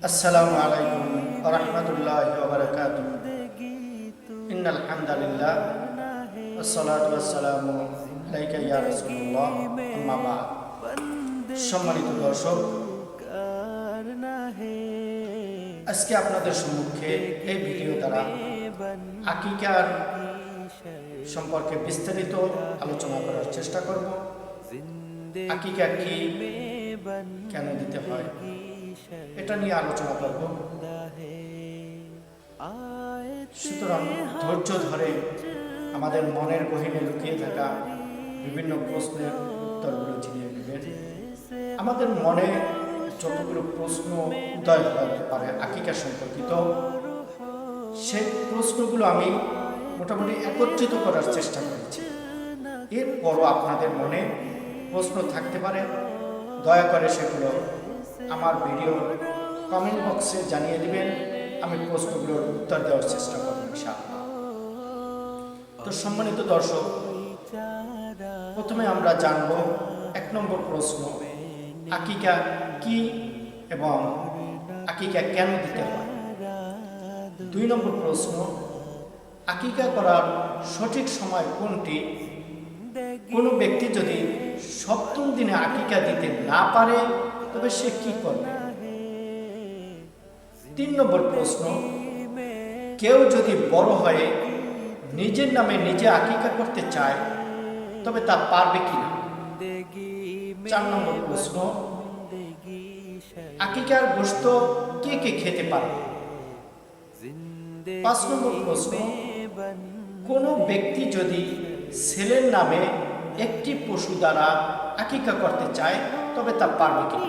السلام عليكم ورحمة الله وبركاته إن الحمد لله والصلاة والسلام عليك يا رسول الله أما بعد সম্মানিত দর্শক আজকে আপনাদের সম্মুখে এই ভিডিও দ্বারা আকিকার সম্পর্কে বিস্তারিত আলোচনা করার চেষ্টা করব আকিকা কি কেন দিতে হয় এটা নিয়ে আলোচনা করব। সুতরাং ধৈর্য ধরে আমাদের মনের গহীনে লুকিয়ে থাকা বিভিন্ন প্রশ্নের উত্তরগুলো চিনিয়ে নেবেন। আমাদের মনে যতগুলো প্রশ্ন উদয় হতে পারে, আকিকা সম্পর্কিত, সেই প্রশ্নগুলো আমি মোটামুটি একত্রিত করার চেষ্টা করেছি। এরপরও আপনাদের মনে প্রশ্ন থাকতে পারে, দয়া করে সেগুলো আমার ভিডিও কমেন্ট বক্সে জানিয়ে দিবেন। আমি প্রশ্নগুলোর উত্তর দেওয়ার চেষ্টা করব তো সম্মানিত দর্শক, প্রথমে আমরা জানব এক নম্বর প্রশ্ন, আকিকা কি এবং আকিকা কেন দিতে হয়? দুই নম্বর প্রশ্ন, আকিকা করার সঠিক সময় কোনটি? কোনো ব্যক্তি যদি সপ্তম দিনে আকিকা দিতে না পারে তবে সে কি করবে? তিন নম্বর প্রশ্ন, কেউ যদি বড় হয়ে নিজের নামে নিজে আকিকা করতে চায়, তবে তা পারবে কিনা? চার নম্বর প্রশ্ন, আকিকার গোস্ত কে কে খেতে পারবে? পাঁচ নম্বর প্রশ্ন, কোন ব্যক্তি যদি ছেলের নামে একটি পশু দ্বারা আকিকা করতে চায়, তবে তা পারবে কি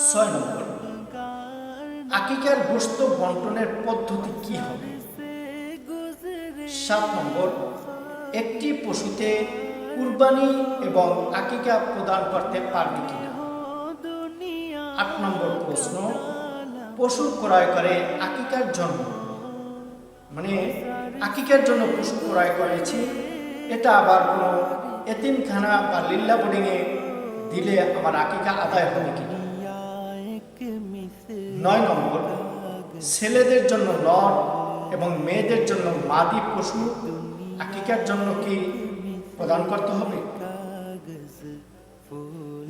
ছয় নম্বর। আকিকার গোস্ত বন্টনের পদ্ধতি কি হবে? সাত নম্বর, একটি পশুতে কুরবানি এবং আকিকা প্রদান করতে পারবে কিনা? আট নম্বর প্রশ্ন, পশু ক্রয় করে আকিকার জন্য। মানে আকিকার জন্য পশু ক্রয় করেছি, এটা আবার কোনো এতিমখানা বা লিল্লা বোর্ডিংয়ে দিলে আমার আকিকা আদায় হবে কিনা? নয় নম্বর, ছেলেদের জন্য নর এবং মেয়েদের জন্য মাদি পশু আকিকার জন্য কি প্রদান করতে হবে?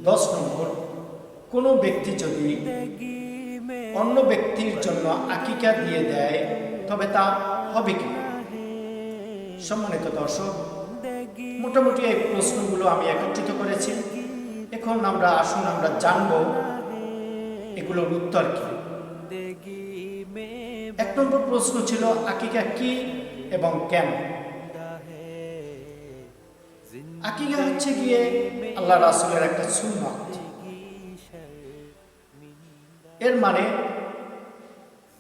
দশ নম্বর, কোনো ব্যক্তি যদি অন্য ব্যক্তির জন্য আকিকা দিয়ে দেয়, তবে তা হবে কি? সম্মানিত দর্শক, মোটামুটি এই প্রশ্নগুলো আমি একত্রিত করেছি। এখন আমরা আসুন, আমরা জানব এগুলোর উত্তর কি। এক নম্বর প্রশ্ন ছিল আকিকা কি এবং কেন? আকিকা হচ্ছে গিয়ে আল্লাহ রাসুলের একটা সুন্নাত। এর মানে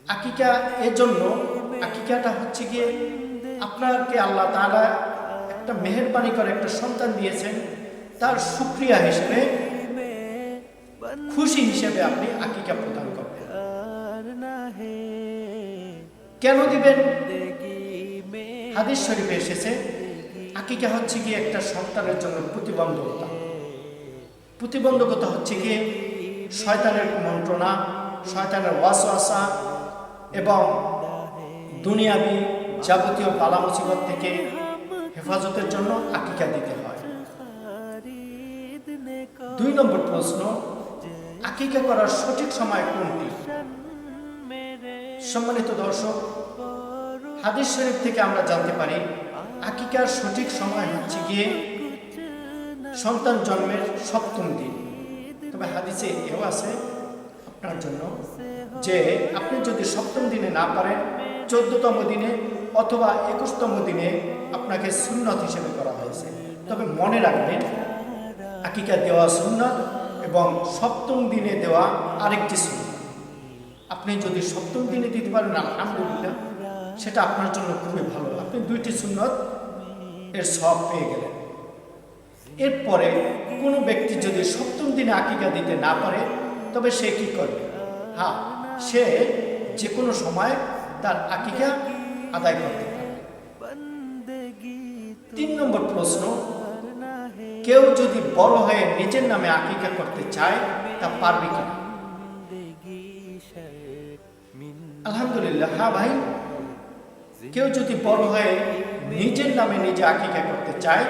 আকিকা এজন্য আকিকাটা হচ্ছে গিয়ে আপনাকে আল্লাহ তাআলা একটা মেহেরবানি করে একটা সন্তান দিয়েছেন তার সুক্রিয়া হিসেবে খুশি হিসেবে আপনি আকিকা প্রদান কেন দিবেন? হাদিস শরীফে এসেছে আকিকা হচ্ছে গিয়ে একটা সন্তানের জন্য প্রতিবন্ধকতা। প্রতিবন্ধকতা হচ্ছে কি শয়তানের কুমন্ত্রণা শয়তানের ওয়াসওয়াসা এবং দুনিয়াবি যাবতীয় বালা মুসিবত থেকে হেফাজতের জন্য আকিকা দিতে হয়। দুই নম্বর প্রশ্ন আকিকা করার সঠিক সময় কোনটি? সম্মানিত দর্শক, হাদিস শরীফ থেকে আমরা জানতে পারি, আকিকার সঠিক সময় হচ্ছে গিয়ে সন্তান জন্মের সপ্তম দিন। তবে হাদিসে এও আছে আপনার জন্য যে আপনি যদি সপ্তম দিনে না পারেন, চোদ্দতম দিনে অথবা একুশতম দিনে আপনাকে সুন্নত হিসেবে করা হয়েছে। তবে মনে রাখবেন, আকিকা দেওয়া সুন্নত এবং সপ্তম দিনে দেওয়া আরেকটি সুন্নত। আপনি যদি সপ্তম দিনে দিতে পারেন, আলহামদুলিল্লাহ, সেটা আপনার জন্য খুবই ভালো। আপনি দুইটি সুন্নত এর সব পেয়ে গেলেন। এরপরে কোনো ব্যক্তি যদি সপ্তম দিনে আকিকা দিতে না পারে, তবে সে কি করবে? হ্যাঁ সে যে কোনো সময় তার আকিকা আদায় করতে পারবে তিন নম্বর প্রশ্ন, কেউ যদি বড় হয়ে নিজের নামে আকিকা করতে চায়, তা পারবে কিনা? আলহামদুলিল্লাহ হ্যাঁ ভাই। কেউ যদি বড় হয়ে নিজের নামে নিজে আকিকা করতে চায়,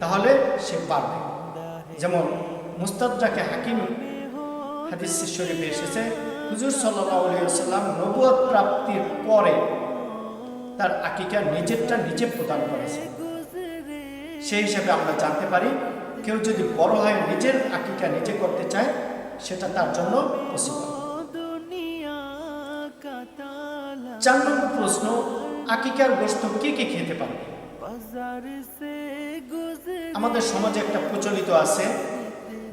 তাহলে সে পারবে। যেমন মুস্তাদাকে হাকিম হাদিস শরীফে এসেছে, হুজুর সাল্লাম নবুয়ত প্রাপ্তির পরে তার আকিকা নিজেরটা নিজে প্রদান করেছে। সেই হিসাবে আমরা জানতে পারি, কেউ যদি বড় হয় নিজের আকিকা নিজে করতে চায়, সেটা তার জন্য পসিবল। চার নম্বর প্রশ্ন, আকিকার গোস্ত কে কে খেতে পারবে? আমাদের সমাজে একটা প্রচলিত আছে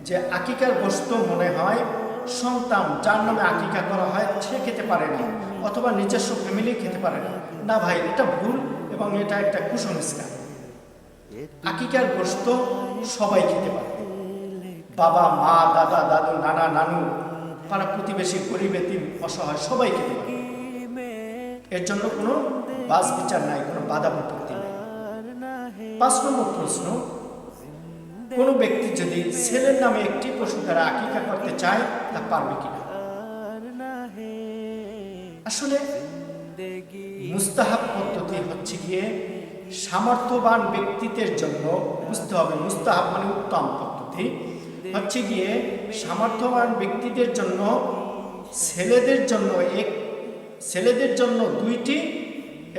যে আকিকার গোস্ত মনে হয় সন্তান, যার নামে আকিকা করা হয়, সে খেতে পারে না। অথবা নিজস্ব ফ্যামিলি খেতে পারে না। না ভাই, এটা ভুল এবং এটা একটা কুসংস্কার। আকিকার গোস্ত সবাই খেতে পারে। বাবা, মা, দাদা, দাদু, নানা, নানু, পাড়া প্রতিবেশী, গরিব, এতিম, অসহায়, সবাই খেতে পারে। এর জন্য কোনো বাস বিচার নাই, কোনো বাধা বিপত্তি নাই। পাঁচ নম্বর প্রশ্ন, কোনো ব্যক্তি যদি ছেলের নামে একটি পশু দ্বারা আকিকা করতে চায়, তা পারবে কিনা? আসলে মুস্তাহাব পদ্ধতি হচ্ছে গিয়ে সামর্থ্যবান ব্যক্তিদের জন্য বুঝতে হবে, মুস্তাহাব মানে উত্তম পদ্ধতি। হচ্ছে গিয়ে সামর্থ্যবান ব্যক্তিদের জন্য, ছেলেদের জন্য এক ছেলেদের জন্য দুইটি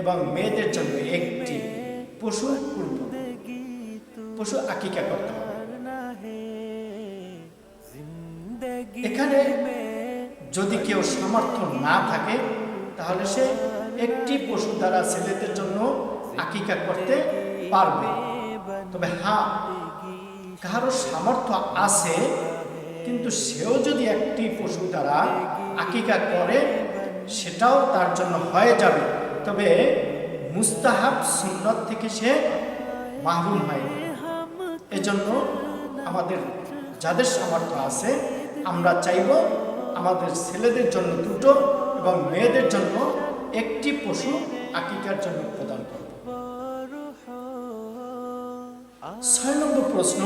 এবং মেয়েদের জন্য একটি। পশু কুরব পশু আকিকা করতে হবে। এখানে যদি কেউ সামর্থ্য না থাকে, তাহলে সে একটি পশু দ্বারা ছেলেদের জন্য আকিকা করতে পারবে। তবে হ্যাঁ কারও সামর্থ্য আছে, কিন্তু সেও যদি একটি পশু দ্বারা আকিকা করে সেটাও তার জন্য হয়ে যাবে। তবে মুস্তাহাব সুন্নত থেকে সে মাহরুম হয় এজন্য আমাদের যাদের সামর্থ্য আছে, আমরা চাইব আমাদের ছেলেদের জন্য দুটো এবং মেয়েদের জন্য একটি পশু আকিকার জন্য প্রদান করব। ছয় নম্বর প্রশ্ন,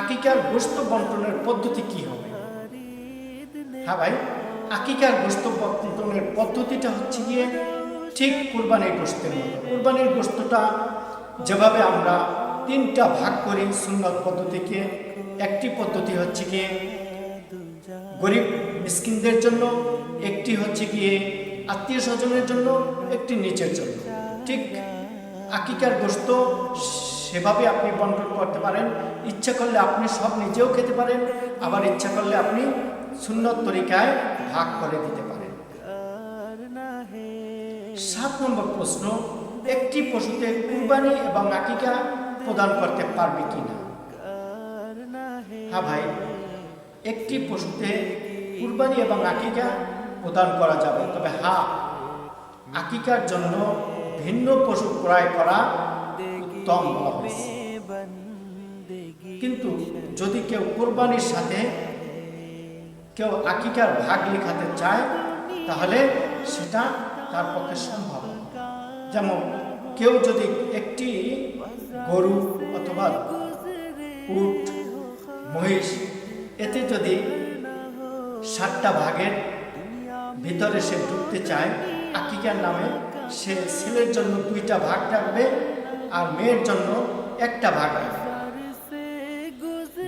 আকিকার গোস্ত বন্টনের পদ্ধতি কি হবে? হ্যাঁ ভাই। আকিকার গোস্ত বন্টনের পদ্ধতিটা হচ্ছে গিয়ে ঠিক কোরবানির গোস্তের মতো। কোরবানির গোস্তটা যেভাবে আমরা তিনটা ভাগ করি সুন্নত পদ্ধতিকে, একটি পদ্ধতি হচ্ছে গিয়ে গরিব মিসকিনদের জন্য, একটি হচ্ছে গিয়ে আত্মীয় স্বজনের জন্য, একটি নিচের জন্য। ঠিক আকিকার গোস্ত সেভাবে আপনি বন্টন করতে পারেন। ইচ্ছা করলে আপনি সব নিজেও খেতে পারেন, আবার ইচ্ছা করলে আপনি সুন্নত তরিকায় ভাগ করে দিতে পারেন সাত নম্বর প্রশ্ন, একটি পশুতে কুরবানি এবং আকিকা প্রদান করতে পারবে কিনা? হ্যাঁ ভাই, একটি পশুতে কুরবানি এবং আকিকা প্রদান করা যাবে। তবে হা আকিকার জন্য ভিন্ন পশু ক্রয় করা উত্তম কিন্তু যদি কেউ কোরবানির সাথে কেউ আকিকার ভাগ লেখাতে চায়, তাহলে সেটা তার পক্ষে সম্ভব। যেমন কেউ যদি একটি গরু অথবা উট, মহিষ, এতে যদি সাতটা ভাগের ভিতরে সে ঢুকতে চায়, আকিকার নামে সে ছেলের জন্য দুইটা ভাগ রাখবে আর মেয়ের জন্য একটা ভাগ রাখবে।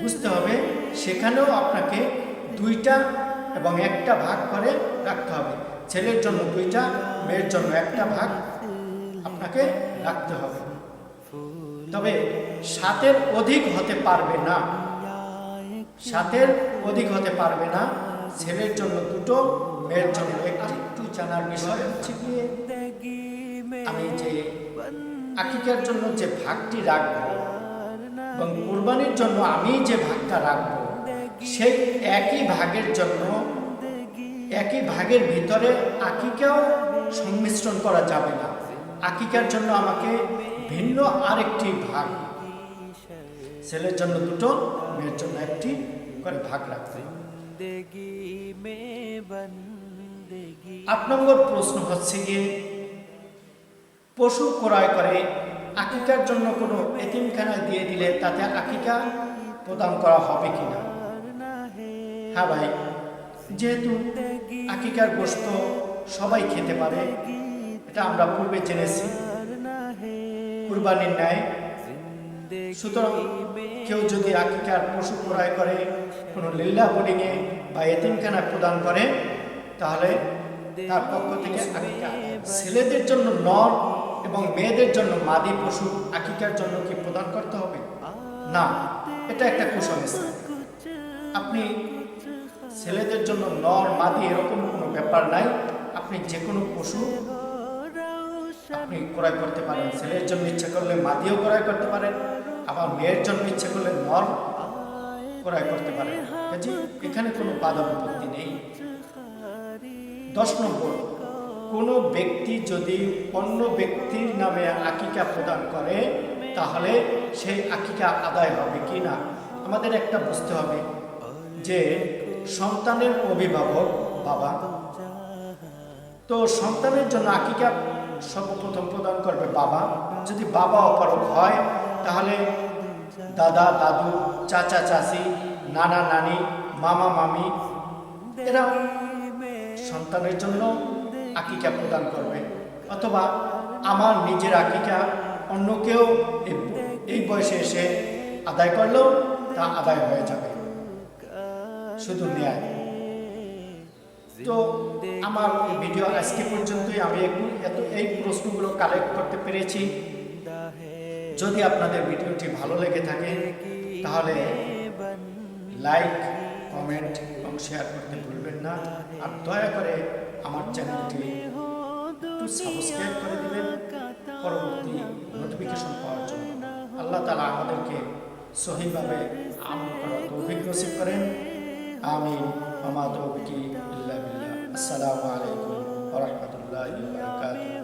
বুঝতে হবে, সেখানেও আপনাকে দুইটা এবং একটা ভাগ করে রাখতে হবে। ছেলের জন্য দুইটা, মেয়ের জন্য একটা ভাগ আপনাকে রাখতে হবে। তবে সাতের অধিক হতে পারবে না। সাতের অধিক হতে পারবে না। ছেলের জন্য দুটো, মেয়ের জন্য একটি জানার বিষয় হচ্ছে গিয়ে আমি যে আকিকার জন্য যে ভাগটি রাখব এবং কোরবানির জন্য আমি যে ভাগটা রাখব সেই একই ভাগের জন্য একই ভাগের ভিতরে আকিকাও সংমিশ্রণ করা যাবে না আকিকার জন্য আমাকে ভিন্ন আরেকটি ভাগ, ছেলের জন্য দুটো, মেয়ের জন্য একটি করে ভাগ রাখতে। আট নম্বর প্রশ্ন হচ্ছে গিয়ে, পশু ক্রয় করে আকিকার জন্য কোনো এতিমখানায় দিয়ে দিলে তাতে আকিকা প্রদান করা হবে কিনা হ্যাঁ ভাই যেহেতু আকিকার গোস্ত সবাই খেতে পারে, এটা আমরা পূর্বে জেনেছি। কুরবানির ন্যায়। সুতরাং কেউ যদি আকিকার পশু ক্রয় করে, কোনো লিল্লা বোর্ডিংয়ে বা এতিমখানায় প্রদান করে, তাহলে তার পক্ষ থেকে আকিকা ছেলেদের জন্য নর এবং মেয়েদের জন্য মাদি পশু আকিকার জন্য কি প্রদান করতে হবে? না, এটা একটা কুসংস্কার। আপনি ছেলেদের জন্য নর মাদি এরকম কোনো ব্যাপার নাই। আপনি যে কোনো পশু আপনি ক্রয় করতে পারেন। ছেলের জন্য ইচ্ছা করলে মাদিও ক্রয় করতে পারেন, আবার মেয়ের জন্য ইচ্ছা করলে নর ক্রয় করতে পারেন। কাজে এখানে কোনো বাধা বিপত্তি নেই। দশ নম্বর, কোনো ব্যক্তি যদি অন্য ব্যক্তির নামে আকিকা প্রদান করে, তাহলে সেই আকিকা আদায় হবে কি না? আমাদের একটা বুঝতে হবে যে সন্তানের অভিভাবক বাবা। তো সন্তানের জন্য আকিকা সর্বপ্রথম প্রদান করবে বাবা। যদি বাবা অপারক হয়, তাহলে দাদা, দাদু, চাচা, চাচি, নানা, নানি, মামা, মামি, এরা সন্তানের জন্য আকিকা প্রদান করবে। অথবা আমার নিজের আকিকা অন্য কেউ এই- বয়সে এসে আদায় করলেও তা আদায় হয়ে যাবে। শুধু ন্যায় তো আমার ভিডিও আজকে পর্যন্তই। আমি এত এই প্রশ্নগুলো কালেক্ট করতে পেরেছি। যদি আপনাদের ভিডিওটি ভালো লেগে থাকে, তাহলে লাইক কমেন্ট এবং শেয়ার করতে ভুলবেন না। আর দয়া করে আমার চ্যানেলটি সাবস্ক্রাইব করে দিবেন। পরবর্তী নোটিফিকেশন পাওয়ার জন্য। আল্লাহ তালা আমাদেরকে সহিভাবে আমল করার করেন। آمين. وما توبتي إلا بالله. السلام عليكم ورحمة الله وبركاته.